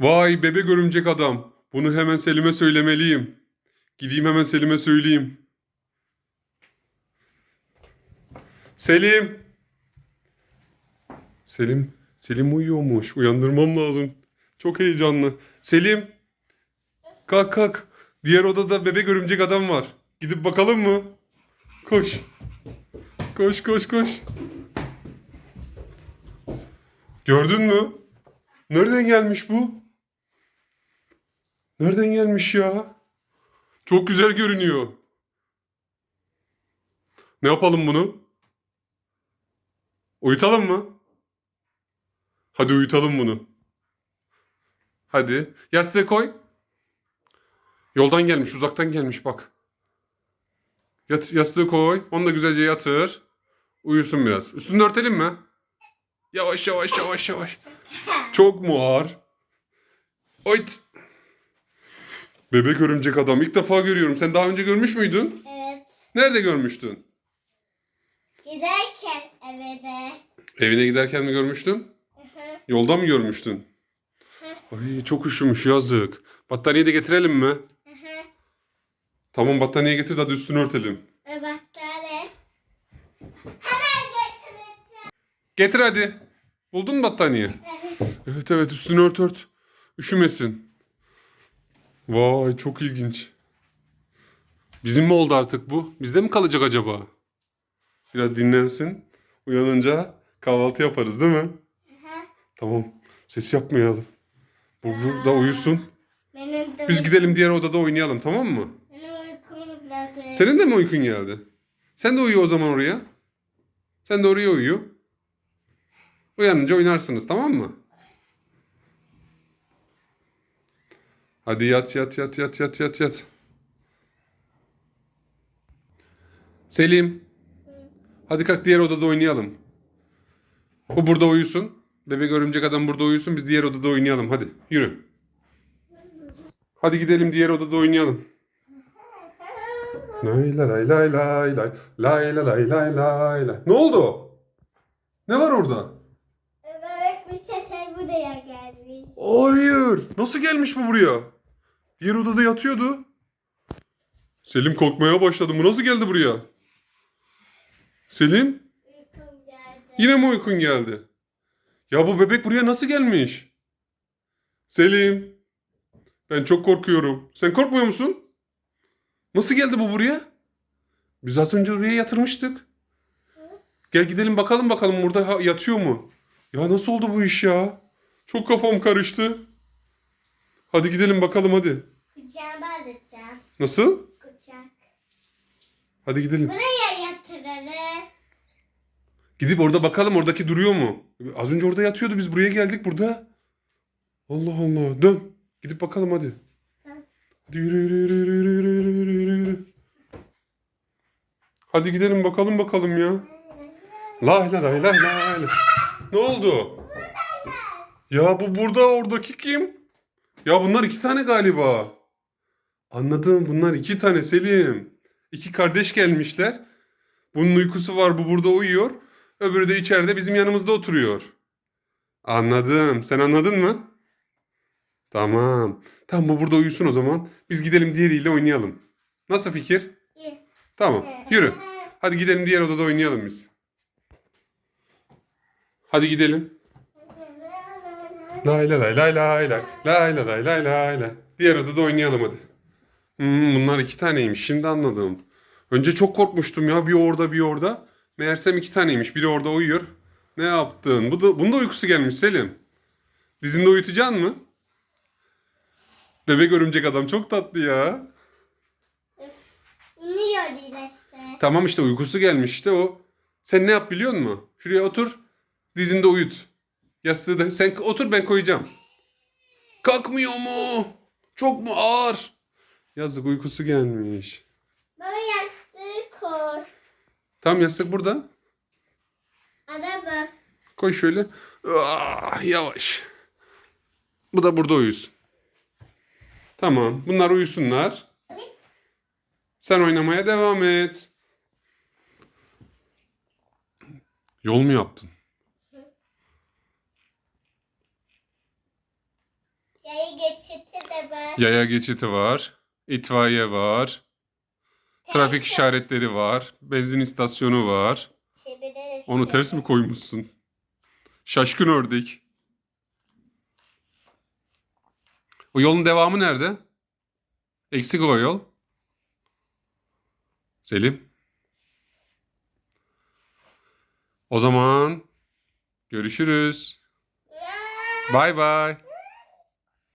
Vay bebek örümcek adam. Bunu hemen Selim'e söylemeliyim. Gideyim hemen Selim'e söyleyeyim. Selim. Selim. Selim uyuyormuş. Uyandırmam lazım. Çok heyecanlı. Selim. Kalk kalk. Diğer odada bebek örümcek adam var. Gidip bakalım mı? Koş. Koş koş koş. Gördün mü? Nereden gelmiş bu? Nereden gelmiş ya? Çok güzel görünüyor. Ne yapalım bunu? Uyutalım mı? Hadi uyutalım bunu. Hadi. Yastığı koy. Yoldan gelmiş, uzaktan gelmiş bak. Yat, yastığı koy. Onu da güzelce yatır. Uyusun biraz. Üstünü örtelim mi? Yavaş yavaş yavaş yavaş. Çok mu ağır? Oyt. Bebek örümcek adam. İlk defa görüyorum. Sen daha önce görmüş müydün? Evet. Nerede görmüştün? Giderken eve de. Evine giderken mi görmüştün? Hı hı. Yolda mı görmüştün? Ay çok üşümüş yazık. Battaniye de getirelim mi? Hı hı. Tamam battaniye getir de hadi üstünü örtelim. Ve battaniye. Hemen getireceğim. Getir hadi. Buldun mu battaniye? Evet. Evet evet üstünü ört ört. Üşümesin. Vay çok ilginç. Bizim mi oldu artık bu? Bizde mi kalacak acaba? Biraz dinlensin. Uyanınca kahvaltı yaparız değil mi? Hı. Tamam. Ses yapmayalım. Bu burada uyusun. Benim de Biz gidelim diğer odada oynayalım tamam mı? Benim. Senin de mi uykun geldi? Sen de uyu o zaman oraya. Sen de oraya uyu. Uyanınca oynarsınız tamam mı? Hadi yat yat yat yat yat yat yat. Selim. Hadi kalk diğer odada oynayalım. O burada uyusun. Bebek örümcek adam burada uyusun. Biz diğer odada oynayalım. Hadi yürü. Hadi gidelim diğer odada oynayalım. Lay lay lay lay lay lay lay lay lay lay lay. Ne oldu? Ne var orada? Bebek bir sefer buraya gelmiş. Hayır. Nasıl gelmiş bu buraya? Diğer odada yatıyordu. Selim korkmaya başladı. Bu nasıl geldi buraya? Selim? Yine mi uykun geldi? Ya bu bebek buraya nasıl gelmiş? Selim. Ben çok korkuyorum. Sen korkmuyor musun? Nasıl geldi bu buraya? Biz az önce oraya yatırmıştık. Gel gidelim bakalım bakalım burada yatıyor mu? Ya nasıl oldu bu iş ya? Çok kafam karıştı. Hadi gidelim bakalım hadi. Nasıl? Kucak. Hadi gidelim. Buraya yatıralım. Gidip orada bakalım oradaki duruyor mu? Az önce orada yatıyordu biz buraya geldik burada. Allah Allah dön. Gidip bakalım hadi. Hadi yürü yürü yürü yürü yürü yürü yürü yürü yürü. Hadi gidelim bakalım bakalım ya. Lay lay lay lay. lay. Ne oldu? Ya bu burada oradaki kim? Ya bunlar iki tane galiba. Anladım bunlar iki tane Selim. İki kardeş gelmişler. Bunun uykusu var bu burada uyuyor. Öbürü de içeride bizim yanımızda oturuyor. Anladım. Sen anladın mı? Tamam. Tamam bu burada uyusun o zaman. Biz gidelim diğeriyle oynayalım. Nasıl fikir? İyi. Tamam. Yürü. Hadi gidelim diğer odada oynayalım biz. Hadi gidelim. Lay lay lay lay lay lay lay lay lay lay lay lay. Diğer odada oynayalım hadi. Hmm, bunlar iki taneymiş. Şimdi anladım. Önce çok korkmuştum ya. Bir orada bir orada. Meğersem iki taneymiş. Biri orada uyuyor. Ne yaptın? Bu da, bunun da uykusu gelmiş Selim. Dizinde uyutacaksın mı? Bebek örümcek adam çok tatlı ya. İniyor işte. Tamam işte uykusu gelmiş işte o. Sen ne yap biliyor musun? Şuraya otur. Dizinde uyut. Yastığı da sen otur ben koyacağım. Kalkmıyor mu? Çok mu ağır? Yazık uykusu gelmiş. Baba yastığı koy. Tamam yastık burada. Araba. Koy şöyle. Ah, yavaş. Bu da burada uyusun. Tamam. Bunlar uyusunlar. Sen oynamaya devam et. Yol mu yaptın? Yayı geçiti de var. Yaya geçiti var. İtfaiye var. Trafik işaretleri var. Benzin istasyonu var. Çevirerek Onu ters mi koymuşsun? Şaşkın ördek. O yolun devamı nerede? Eksik o yol. Selim. O zaman görüşürüz. Bay bay.